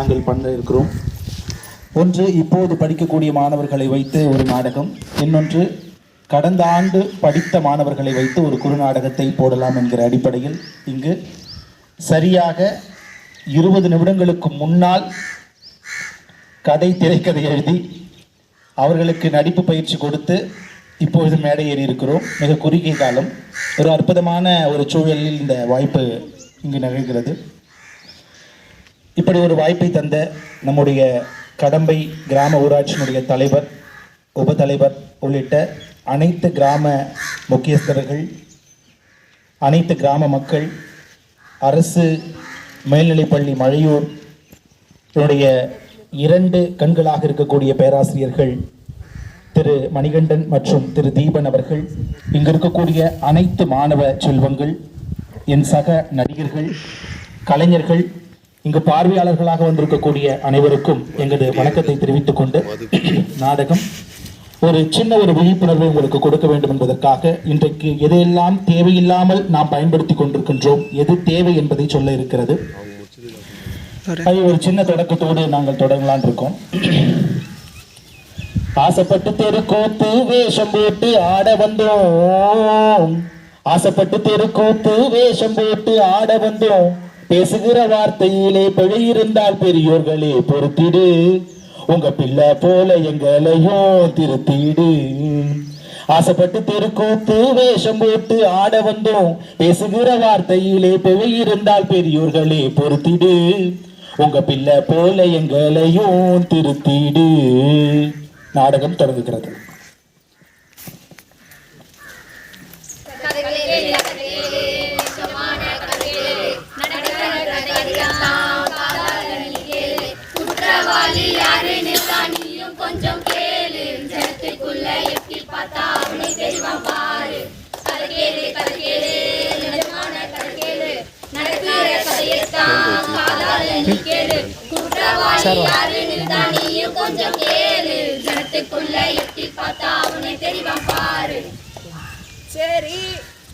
நாங்கள் பண்ண இருக்கிறோம். ஒன்று இப்போது படிக்கக்கூடிய மாணவர்களை வைத்து ஒரு நாடகம். இன்னொன்று கடந்த ஆண்டு படித்த மாணவர்களை வைத்து ஒரு குறுநாடகத்தை போடலாம் என்கிற அடிப்படையில் இங்கு சரியாக இருபது நிமிடங்களுக்கு முன்னால் கதை திரைக்கதை எழுதி அவர்களுக்கு நடிப்பு பயிற்சி கொடுத்து இப்பொழுது மேடை ஏறி இருக்கிறோம். மிக குறுகிய காலம். ஒரு அற்புதமான ஒரு சூழலில் இந்த வாய்ப்பு இங்கு நிகழ்கிறது. இப்படி ஒரு வாய்ப்பை தந்த நம்முடைய கடம்பை கிராம ஊராட்சியினுடைய தலைவர் உபதலைவர் உள்ளிட்ட அனைத்து கிராம முக்கியஸ்தர்கள் அனைத்து கிராம மக்கள் அரசு மேல்நிலைப்பள்ளி மழையூர் என்னுடைய இரண்டு கண்களாக இருக்கக்கூடிய பேராசிரியர்கள் திரு மணிகண்டன் மற்றும் திரு தீபன் அவர்கள் இங்கு இருக்கக்கூடிய அனைத்து மாணவ செல்வங்கள் என் சக நடிகர்கள் கலைஞர்கள் இங்கு பார்வையாளர்களாக வந்திருக்கக்கூடிய அனைவருக்கும் எங்களது வணக்கத்தை தெரிவித்துக் கொண்டு நாடகம் ஒரு சின்ன ஒரு விழிப்புணர்வை உங்களுக்கு கொடுக்க வேண்டும் என்பதற்காக இன்றைக்கு எதையெல்லாம் தேவையில்லாமல் நாம் பயன்படுத்தி கொண்டிருக்கின்றோம் எது தேவை என்பதை சொல்ல இருக்கிறது. அது ஒரு சின்ன தொடக்கத்தோடு நாங்கள் தொடங்கலான் இருக்கோம். ஆசைப்பட்டு தெருக்கூத்து வேஷம் போட்டு ஆட வந்தோம். ஆசைப்பட்டு தெருக்கூத்து வேஷம் போட்டு ஆட வந்தோம். பேசுகிற வார்த்தையிலே பிழை இருந்தால் பெரியோர்களே பொறுத்திடு. உங்க பிள்ளை போல எங்களையும் திருத்திடு. ஆசைப்பட்டு தெருக்கூத்து வேஷம் போட்டு ஆட வந்தோம். பேசுகிற வார்த்தையிலே பிழை இருந்தால் பெரியோர்களே பொறுத்திடு. உங்க பிள்ளை போல எங்களையும் திருத்திடு. நாடகம் தொடங்குகிறது. கேளு நிஜமான கதை கேளு நடக்கிற கதையத்தான் காதால நீ கேளு குற்றவாளி யாருன்னு தானியும் கொஞ்சம் கேளு. ஜனத்துக்குள்ள எட்டி பார்த்தா அவனை தெரிவான் பாரு. சரி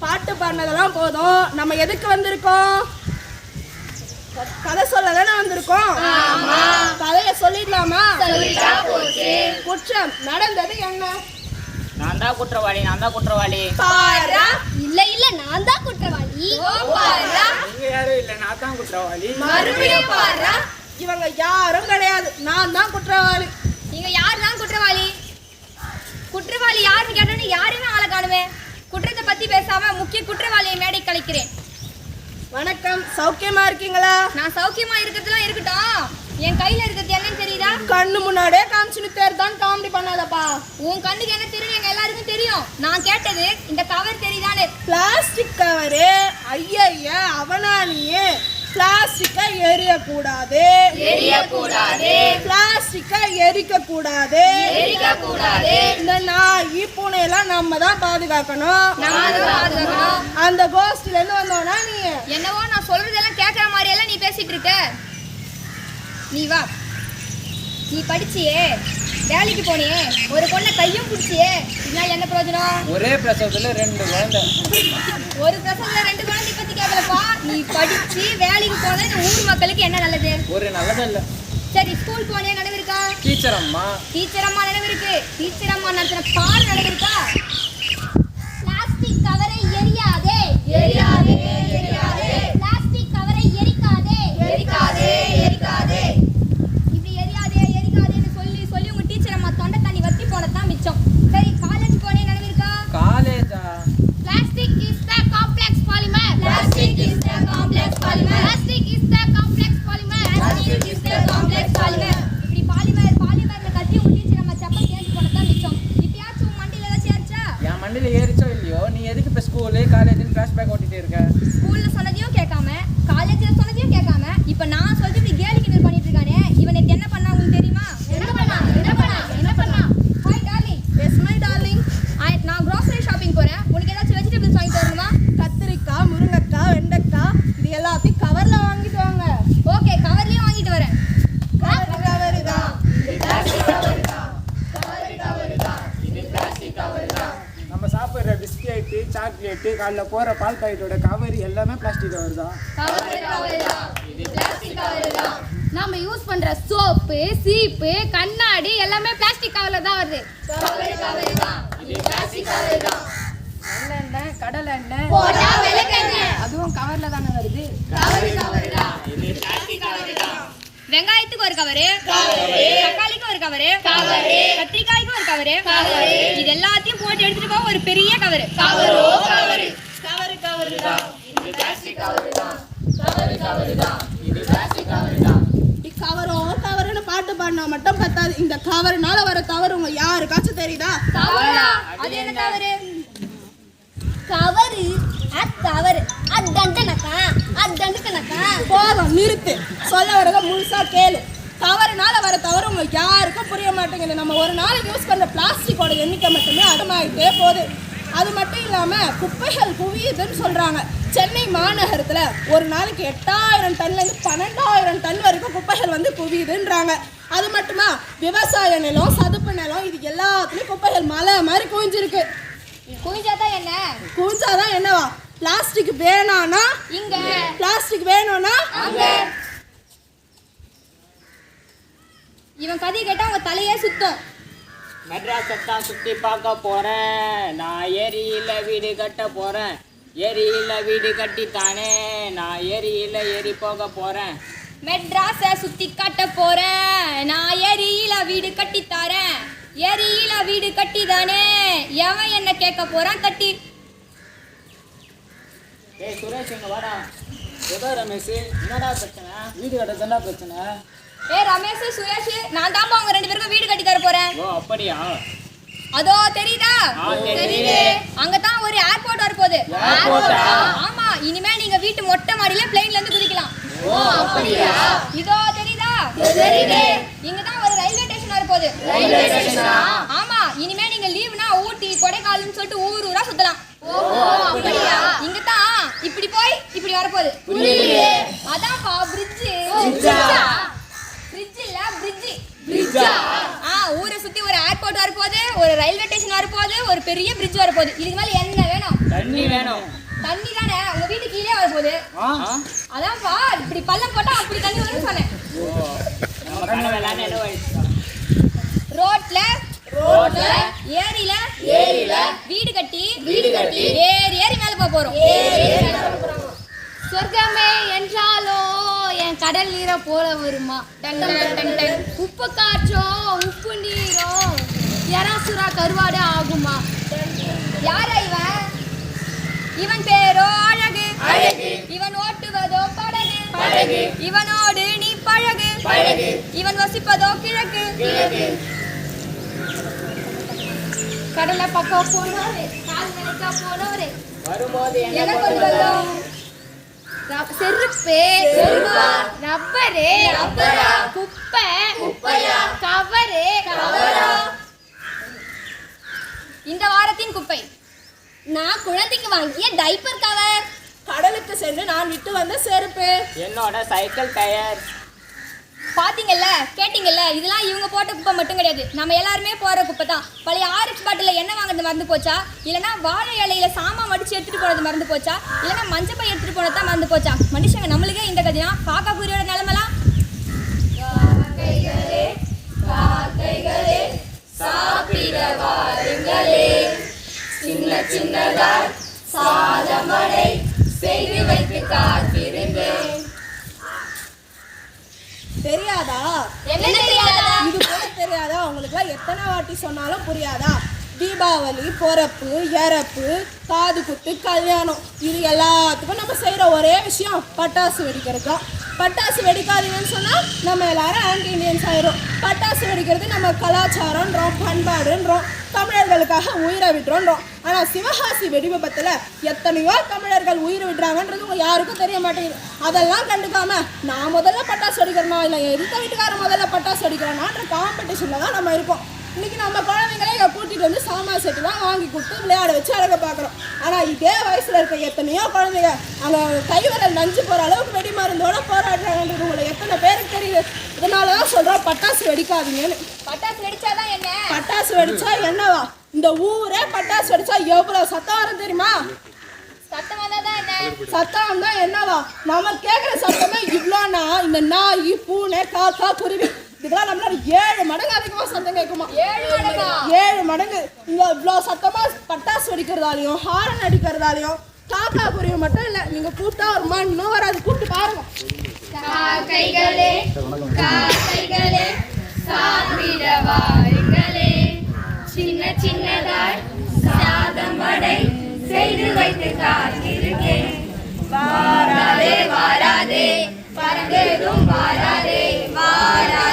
பாட்டு பாடினதெல்லாம் போதும். நம்ம எதுக்கு வந்திருக்கோம்? கதை சொல்ல தானே வந்திருக்கோம் கதைய சொல்லிடலாமா? குற்றம் நடந்தது என்ன? நான் தான் குற்றவாளி நான் தான் குற்றவாளி இல்ல நான் தான் குற்றவாளி. பாரா நீங்க யாரும் இல்ல நான் தான் குற்றவாளி. மறுபடியும் பாரா இவங்க யாரும் கிடையாது. நான் தான் குற்றவாளி. நீங்க யார் தான் குற்றவாளி? குற்றவாளி யாருன்னு கேட்டோன்னு யாருமே ஆளை காணுமே. குற்றத்தை பத்தி பேசாம முக்கிய குற்றவாளியை மேடை கலைக்கிறேன். வணக்கம். சௌக்கியமா இருக்கீங்களா? நான் சௌக்கியமா இருக்கிறதுலாம் இருக்கட்டும். என் கையில இருக்கிறது என்னன்னு தெரியுதா? கண்ணு முன்னாடியே காமிச்சுன்னு தேர் தான் காமெடி பண்ணாதப்பா. உன் கண்ணுக்கு என்ன தெரியும்? எங்க எல்லாருக்கும் தெரியும். நான் கேட்டது இந்த கவர் தெரியுதான்னு. பிளாஸ்டிக் கவரு ஐயா அவனா நீ பிளாஸ்டிக்கை எரியக்கூடாது. தெரியக்கூடாது பிளாஸ்டிக்கை எரிக்க கூடாது எரிக்க கூடாது இந்த நாய் பூனையெல்லாம் நம்ம தான் பாதுகாக்கணும். நம்ம தான் பாதுகாக்கணும். அந்த கோஷ்டில இருந்து வந்தோம்னா நீ? என்னவோ நான் சொல்றதெல்லாம் கேட்கற மாதிரி எல்லாம் நீ பேசிட்டு இருக்க. நீ வா. நீ படிச்சியே. வேலைக்கு போனியே. ஒரு பொண்ணை கையும் பிடிச்சியே. இதனால என்ன பிரயோஜனம்? ஒரே பிரசவத்துல ரெண்டு குழந்தை. ஒரு பிரசவத்துல ரெண்டு குழந்தை பத்தி கேட்கலப்பா நீ படிச்சு வேலைக்கு போனா இந்த ஊர் மக்களுக்கு என்ன நல்லது? ஒரு நல்லதில்ல. சரி ஸ்கூல் போனே நினைவு இருக்கா? டீச்சர் அம்மா. டீச்சர் அம்மா நினைவு இருக்கு. டீச்சர் அம்மா நடத்தின பால் நினைவு இருக்கா? பிளாஸ்டிக் கவரை எரியாதே. எரியாதே எரியாதே. இப்ப ஸ்கூலு காலேஜ் பேக் ஓட்டிட்டே இருக்க. ஸ்கூல்ல சொன்னதையும் கேட்காம காலேஜ்ல சொன்னதையும் கேட்காம இப்ப நான் சொல்லிட்டு இப்படி கேலி கிண்டல் பண்ணிட்டு இருக்கானே இவன் நேத்து என்ன பண்ணா உங்களுக்கு தெரியுமா? என்ன பண்ணா? என்ன பண்ணா? என்ன பண்ணா? Hi darling yes my darling நான் grocery ஷாப்பிங் போறேன். உனக்கு ஏதாச்சும் வெஜிடபிள்ஸ் வாங்கி தரணுமா கத்திரிக்காய் முருங்கைக்காய் வெண்டைக்காய் இது எல்லாத்தையும் கவர்ல வாங்கிட்டு வாங்க. ஓகே கவர்லயும் வாங்கிட்டு வரேன். கவர் கவர் தான். நம்ம சாப்பிடுற பிஸ்கெட்டு சாக்லேட்டு காலைல போற பால் பாக்கெட்டோட கவர் எல்லாமே பிளாஸ்டிக் கவர் தான். கவரு கவரு தான். இது பிளாஸ்டிக் கவரு தான். நாம யூஸ் பண்ற சோப்பு சீப்பு கண்ணாடி எல்லாமே பிளாஸ்டிக் கவர்ல தான் வருது. நல்லெண்ணெய் கடலை எண்ணெய். அதுவும் கவர்ல தானே வருது. வெங்காயத்துக்கு ஒரு கவரு. கவரு. கத்திரிக்காய்க்கு ஒரு கவரு. இது எல்லாத்தையும் போட்டு எடுத்துட்டு போக ஒரு பெரிய கவரு. கவரு. கவரு தான். இப்படி கவரும் கவருன்னு பாட்டு பாடினா மட்டும் பத்தாது. இந்த கவருனால வர தவறு உங்க யாருக்காச்சும் தெரியுதா? அது என்ன கவரு? கவரு அத்தவரு அத்தண்டனக்கா அத்தண்டுக்கனக்கா போதும் நிறுத்து. சொல்ல வரத முழுசா கேளு. தவறுனால வர தவறு உங்களுக்கு யாருக்கும் புரிய மாட்டேங்குது. நம்ம ஒரு நாளைக்கு யூஸ் பண்ற பிளாஸ்டிக்கோட எண்ணிக்கை மட்டுமே அதிகமாகிட்டே போகுது. அது மட்டும் இல்லாம குப்பைகள் குவியுதுன்னு சொல்றாங்க. சென்னை மாநகரத்துல ஒரு நாளைக்கு எட்டாயிரம் டன்ல இருந்து பன்னெண்டாயிரம் டன் வரைக்கும் குப்பைகள் வந்து குவியுதுன்றாங்க. அது மட்டுமா? விவசாய நிலம் சதுப்பு நிலம் இது எல்லாத்துலயும் குப்பைகள் மலை மாதிரி குவிஞ்சிருக்கு. குவிஞ்சாதான் என்ன? குவிஞ்சாதான் என்னவா? பிளாஸ்டிக் வேணானா இங்க. பிளாஸ்டிக் வேணும்னா? அங்க. இவன் கதையை கேட்டா உங்க தலையே சுத்தம். மெட்ராஸை தான் சுற்றி பார்க்க போகிறேன் நான் ஏரியில் வீடு கட்ட போகிறேன் ஏரியில் வீடு கட்டித்தானே. நான் ஏரியில் ஏறி போக போகிறேன் மெட்ராஸ சுத்தி காட்ட போறேன். நான் ஏரியில வீடு கட்டி தரேன். ஏரியில வீடு கட்டி தானே எவன் என்ன கேட்க போறான் கட்டி. ஏய் சுரேஷ் இங்கே வாடா. ஏதோ ரமேஷ் என்னடா பிரச்சனை? வீடு கட்டதாண்டா பிரச்சனை? ஏ ரமேஷ் சுரேஷ் நான் தான் அவங்க ரெண்டு பேருக்கும் வீடு கட்டி தர போறேன். ஓ அப்படியா? அதோ தெரியுதா? தெரியுது. அங்கதான் ஒரு ஏர்போர்ட் வரப்போகுது. ஏர்போர்ட்டா? ஆமா இனிமே நீங்க வீட்டு மொட்டை மாடியில பிளேன்ல இருந்து குதிக்கலாம். ஓ அப்படியா? இதோ தெரியுதா? தெரியுது. இங்க தான் ஒரு ரயில்வே ஸ்டேஷன் வரப்போகுது. ரயில்வே ஸ்டேஷனா ஆமா இனிமே நீங்க லீவுனா ஊட்டி கொடைக்கானல்னு சொல்லிட்டு ஊர் ஊரா சுத்தலாம். ஓஹோ அப்படியா? இங்க தான் இப்படி போய் இப்படி வரப்போகுது. புரியலையே அதான்ப்பா பிரிட்ஜா ஆ ஊரை சுத்தி ஒரு ஏர்போர்ட் வரப்போகுது ஒரு ரயில்வே ஸ்டேஷன் வரப்போகுது ஒரு பெரிய பிரிட்ஜ் வரப்போகுது. இதுக்கு மேல என்ன வேணும். தண்ணி வேணும். தண்ணி தானே உங்க வீட்டு கீழே வரப்போகுது. அதான்ப்பா இப்படி பள்ளம் போட்டா அப்படி தண்ணி வரும்னு சொன்னேன். ரோட்ல ரோட்ல ஏரியில ஏரியில வீடு கட்டி வீடு கட்டி ஏறி ஏறி மேல போக போறோம். சொர்க்கமே என்றாலும் என் கடல் நீரை போல வருமா. உப்பு காற்றும் உப்பு நீரும் எராசுரா கருவாடு ஆகுமா? யாரா இவன்? இவன் பேரோ அழகு. இவன் ஓட்டுவதோ படகு. இவனோடு நீ பழகு. இவன் வசிப்பதோ கிழக்கு. கடலை பக்கம் போனவரே கால் நினைக்கா போனவரே. என்ன என்ன கொண்டு கொண்டு வந்தோம்? வந்தோம் செருப்பு ரப்பரு குப்பை கவரு. இந்த வாரத்தின் குப்பை. நான் குழந்தைக்கு வாங்கிய டைப்பர் கவர் கடலுக்கு சென்று நான் விட்டு வந்த செருப்பு. என்னோட சைக்கிள் டயர் பாத்தீங்கல்ல கேட்டீங்கல்ல இதெல்லாம் இவங்க போட்ட குப்பை மட்டும் கிடையாது. நம்ம எல்லாருமே போற குப்பை தான் பழைய ஆரஞ்சு பாட்டில் என்ன வாங்குறது மறந்து போச்சா? இல்லைனா வாழை இலையில சாமான் வடிச்சு எடுத்துட்டு போனது மறந்து போச்சா? இல்லைன்னா மஞ்சள் பை எடுத்துட்டு போனது தான் மறந்து போச்சா? மனுஷங்க நம்மளுக்கே இந்த கதைனா காக்கா குருவியோட நிலமெல்லாம் சின்ன சின்னதாய் சாதமடை செய்து வை காத்திருந்தேன் தெரியாதா என்ன தெரியாதா இது கூட தெரியாதா? உங்களுக்குலாம் எத்தனை வாட்டி சொன்னாலும் புரியாதா? தீபாவளி பிறப்பு இறப்பு காது குத்து கல்யாணம் இது எல்லாத்துக்கும் நம்ம செய்கிற ஒரே விஷயம் பட்டாசு வெடிக்கிறதுக்கும் பட்டாசு வெடிக்காதீங்கன்னு சொன்னால் நம்ம எல்லாரும் ஆன்டி இண்டியன்ஸ் ஆயிரும். பட்டாசு வெடிக்கிறது நம்ம கலாச்சாரம்ன்றோம் பண்பாடுன்றோம் தமிழர்களுக்காக உயிரை விட்டுறோன்றோம் ஆனால் சிவகாசி வெடிவிபத்தில் எத்தனையோ தமிழர்கள் உயிர் விடுறாங்கன்றது உங்க யாருக்கும் தெரிய மாட்டேங்குது. அதெல்லாம் கண்டுக்காம நான் முதல்ல பட்டாசு வெடிக்கிறேனா? இல்லை எந்த வீட்டுக்காரன் முதல்ல பட்டாசு வெடிக்கிறானான்ற காம்படிஷனில் தான் நம்ம இருக்கோம் இன்னைக்கு நம்ம குழந்தைங்களே கூட்டிகிட்டு வந்து சாமான் செட்டுலாம் வாங்கி கொடுத்து விளையாட வச்சு அழக பார்க்குறோம். ஆனால் இதே வயசில் இருக்க எத்தனையோ குழந்தைங்க அங்கே கைவிரல் நஞ்சு போகிற அளவுக்கு வெடி மருந்தோட போராடுறாங்கன்றது உங்களை எத்தனை பேருக்கு தெரியுது? இதனால தான் சொல்கிறோம் பட்டாசு வெடிக்காதீங்கன்னு. பட்டாசு வெடிச்சாதான் என்ன? பட்டாசு வெடிச்சா என்னவா? இந்த ஊரே பட்டாசு வெடிச்சா எவ்வளவு சத்தம் வரும் தெரியுமா? சத்தம் வந்தாதான் என்ன? சத்தம் தான் என்னவா? நம்ம கேட்குற சத்தமே இவ்வளோனா இந்த நாய் பூனை காக்கா குருவி இதெல்லாம் நம்மளால ஏழு மடங்கு அதிகமாக சத்தம் கேட்குமா? ஏழு மடங்கா? ஏழு மடங்கு. இங்க இவ்வளோ சத்தமா பட்டாசு வெடிக்கிறதாலையும் ஹாரன் அடிக்கிறதாலையும் காக்கா குருவி மட்டும் இல்லை நீங்க கூப்பிட்டா ஒரு மணி இன்னும் வராது. கூப்பிட்டு பாருங்க. காக்கைகளே காக்கைகளே சாப்பிட வாருங்களே சின்ன சின்னதாய் சாதம் வடை செய்து வைத்து காத்திருக்கேன் வாராதே வாராதே பறந்தேதும் வாராதே வாராதே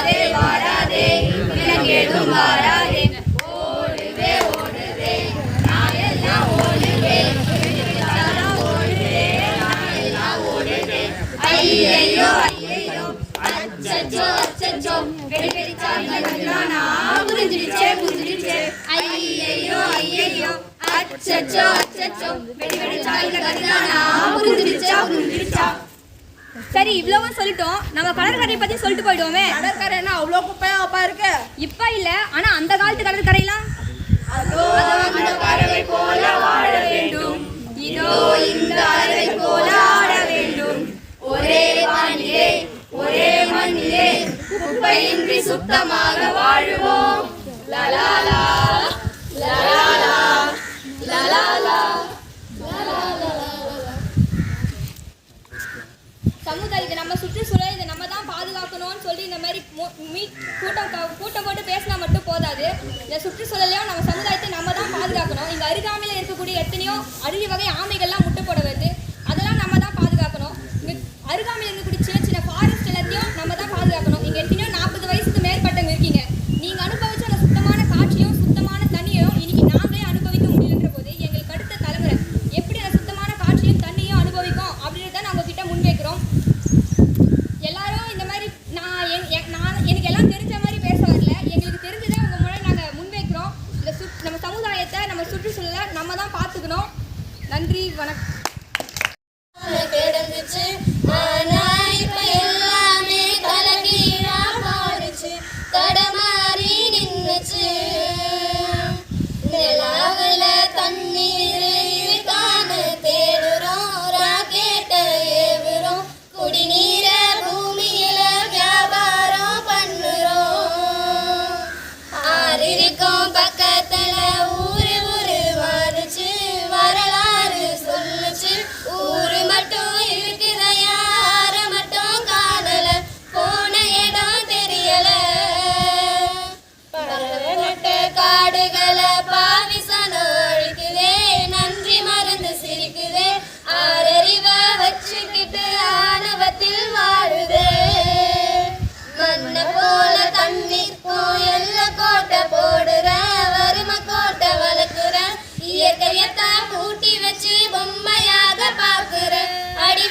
அச்சச்சோ அச்சச்சோ வெடி புரிஞ்சிடுச்சா புரிஞ்சிடுச்சா சரி இவ்வளவும் சொல்லிட்டோம். நம்ம கடற்கரை பத்தி சொல்லிட்டு போயிடுவோமே. கடற்கரை என்ன அவ்வளோ குப்பையா இப்ப இல்ல ஆனா அந்த காலத்து கடற்கரையெல்லாம் பறவை போல வாழ வேண்டும். இதோ இந்த போல ஆட வேண்டும். ஒரே வானிலே ஒரே மண்ணிலே குப்பையின்றி சுத்தமாக வாழுவோம். லலாலா லலாலா சமுதாயத்தை நம்ம சுற்றுச்சூழல் இதை நம்ம தான் பாதுகாக்கணும்னு சொல்லி இந்த மாதிரி மு- மீட் கூட்டம் க- கூட்டம் போட்டு பேசினா மட்டும் போதாது இந்த சுற்றுச்சூழலையும்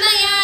Mayan.